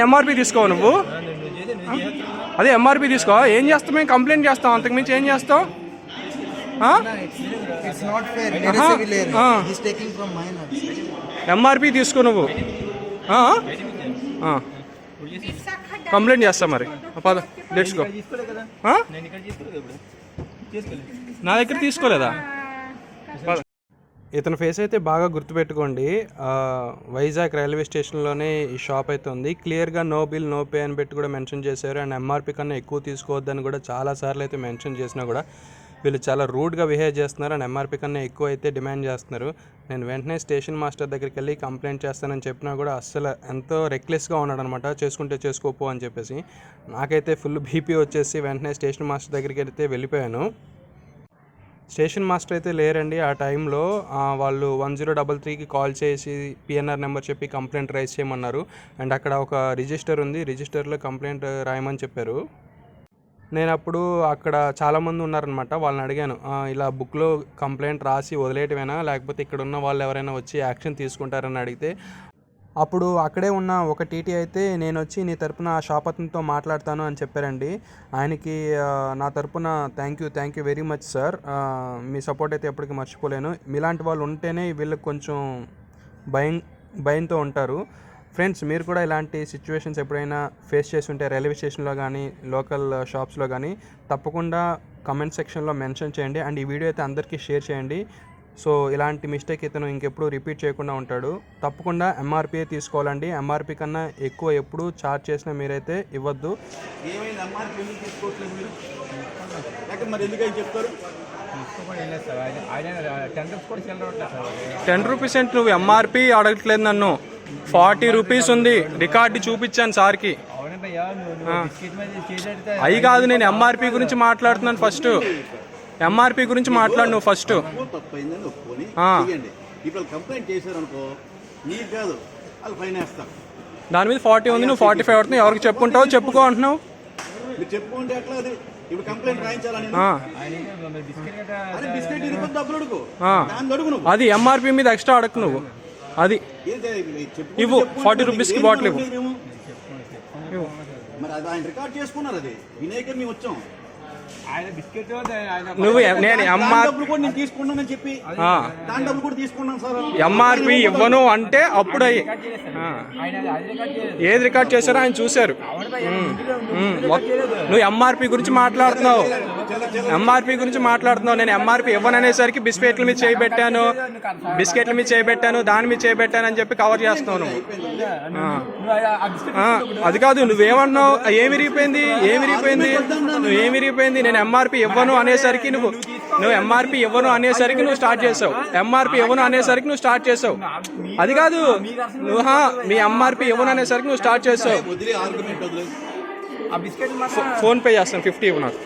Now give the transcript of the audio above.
MRP తీసుకోవు నువ్వు అదే ఎంఆర్పి తీసుకో ఏం చేస్తాం మేము కంప్లైంట్ చేస్తాం అంతకుమించి ఏం చేస్తాం ఆ? It's not fair. It is civil area. He's taking from minors. MRP తీసుకో నువ్వు ఆ? ఆ. కంప్లైంట్ చేస్తా మరి పద లెట్స్ గో ఆ? నా దగ్గర తీసుకోలేదా పద. ఇతని ఫేస్ అయితే బాగా గుర్తుపెట్టుకోండి. వైజాగ్ రైల్వే స్టేషన్లోనే ఈ షాప్ అయితే ఉంది. క్లియర్గా నో బిల్ నో పే అని పెట్టి కూడా మెన్షన్ చేశారు. అండ్ ఎంఆర్పి కన్నా ఎక్కువ తీసుకోవద్దని కూడా చాలా సార్లు అయితే మెన్షన్ చేసినా కూడా వీళ్ళు చాలా రూడ్గా బిహేవ్ చేస్తున్నారు. అండ్ ఎంఆర్పి కన్నా ఎక్కువ అయితే డిమాండ్ చేస్తున్నారు. నేను వెంటనే స్టేషన్ మాస్టర్ దగ్గరికి వెళ్ళి కంప్లైంట్ చేస్తానని చెప్పినా కూడా అస్సలు ఎంతో రెక్లెస్గా ఉన్నాడు అనమాట చేసుకుంటే చేసుకోపో అని చెప్పేసి. నాకైతే ఫుల్ బీపీ వచ్చేసి వెంటనే స్టేషన్ మాస్టర్ దగ్గరికి వెళ్తే వెళ్ళిపోయాను. స్టేషన్ మాస్టర్ అయితే లేరండి. ఆ టైంలో వాళ్ళు వన్ జీరో డబల్ త్రీకి కాల్ చేసి పిఎన్ఆర్ నెంబర్ చెప్పి కంప్లైంట్ రైజ్ చేయమన్నారు. అండ్ అక్కడ ఒక రిజిస్టర్ ఉంది. రిజిస్టర్లో కంప్లైంట్ రాయమని చెప్పారు. నేను అప్పుడు అక్కడ చాలామంది ఉన్నారనమాట వాళ్ళని అడిగాను ఇలా బుక్లో కంప్లైంట్ రాసి వదిలేయటమేనా? లేకపోతే ఇక్కడ ఉన్న వాళ్ళు ఎవరైనా వచ్చి యాక్షన్ తీసుకుంటారని అడిగితే అప్పుడు అక్కడే ఉన్న ఒక టీటీ అయితే నేను వచ్చి నీ తరపున ఆ షాప్ అతనితో మాట్లాడతాను అని చెప్పారండి. ఆయనకి నా తరపున thank you thank you very much sir me support అయితే ఎప్పటికీ మర్చిపోలేను. మీలాంటి వాళ్ళు ఉంటేనే వీళ్ళకి కొంచెం భయం భయంతో ఉంటారు. ఫ్రెండ్స్ మీరు కూడా ఇలాంటి సిచ్యువేషన్స్ ఎప్పుడైనా ఫేస్ చేసి ఉంటే రైల్వే స్టేషన్లో కానీ లోకల్ షాప్స్లో కానీ తప్పకుండా కమెంట్ సెక్షన్లో మెన్షన్ చేయండి. అండ్ ఈ వీడియో అయితే అందరికీ షేర్ చేయండి. సో ఇలాంటి మిస్టేక్ ఇతను ఇంకెప్పుడు రిపీట్ చేయకుండా ఉంటాడు. తప్పకుండా ఎంఆర్పీఏ తీసుకోవాలండి. ఎంఆర్పీ కన్నా ఎక్కువ ఎప్పుడు ఛార్జ్ చేసినా మీరైతే ఇవ్వద్దు. టెన్ రూపీస్ అంటే నువ్వు ఎంఆర్పి అడగట్లేదు నన్ను. ఫార్టీ రూపీస్ ఉంది. రికార్డు చూపించాను సార్కి. అవి కాదు నేను ఎంఆర్పి గురించి మాట్లాడుతున్నాను ఫస్ట్. ఎంఆర్పి గురించి మాట్లాడు నువ్వు ఫస్ట్ తప్పు తప్పైందని ఒప్పుకొని ఆ. చెయ్యండి ఇప్పుడు కంప్లైంట్ చేశారనుకో నీకు కాదు వాళ్ళు ఫైన్ వేస్తారు. దాని మీద ఫార్టీ ఉంది నువ్వు ఫార్టీ ఫైవ్ అవుతుంది ఎవరికి చెప్పుకుంటావు చెప్పుకో అంటున్నావు. మీరు చెప్పుకుంటే ఎట్లా అది? ఇప్పుడు కంప్లైంట్ రాయించాలని ఆ, అరే బిస్కెట్ ఇరుకు డబ్బులు అడుగు. ఆ. దాన్ని అడుగు నువ్వు. అది ఎంఆర్పి మీద ఎక్స్ట్రా అడగకు నువ్వు. అది. ఇవ్వు, చెప్పుకుంటే 40 మరి rupees కి ఏం బాటిల్ ఇవ్వు. మరి అది ఆయన రికార్డ్ చేసుకున్నారు అది. వినాయక మేము వచ్చాం. నువ్వు నేను తీసుకున్నానని చెప్పి. దాని డబ్బులు కూడా తీసుకున్నాను సార్ ఎంఆర్పి ఇవ్వను అంటే అప్పుడు అయ్యి. ఏది రికార్డ్ చేశారో ఆయన చూశారు నువ్వు ఎంఆర్పి గురించి మాట్లాడుతున్నావు ఎంఆర్పి గురించి మాట్లాడుతున్నావు నేను ఎంఆర్పి ఇవ్వను అనేసరికి బిస్కెట్ల మీద చేయబెట్టాను బిస్కెట్ల మీద చేయబెట్టాను దాని మీద చేయబెట్టాను అని చెప్పి కవర్ చేస్తున్నావు అది కాదు నువ్వేమన్నావు ఏమి విరిగిపోయింది ఏమి విరిగిపోయింది నువ్వు ఏమి విరిగిపోయింది నేను ఎంఆర్పి ఇవ్వను అనేసరికి నువ్వు నువ్వు ఎంఆర్పి ఇవ్వను అనేసరికి నువ్వు స్టార్ట్ చేసావు. ఎంఆర్పి ఇవ్వను అనేసరికి నువ్వు స్టార్ట్ చేసావు. అది కాదు నువ్వు హా, మీ ఎంఆర్పి ఇవ్వను అనేసరికి నువ్వు స్టార్ట్ చేసావు. ఫోన్ పే చేస్తాను ఫిఫ్టీ ఇవ్వు నాకు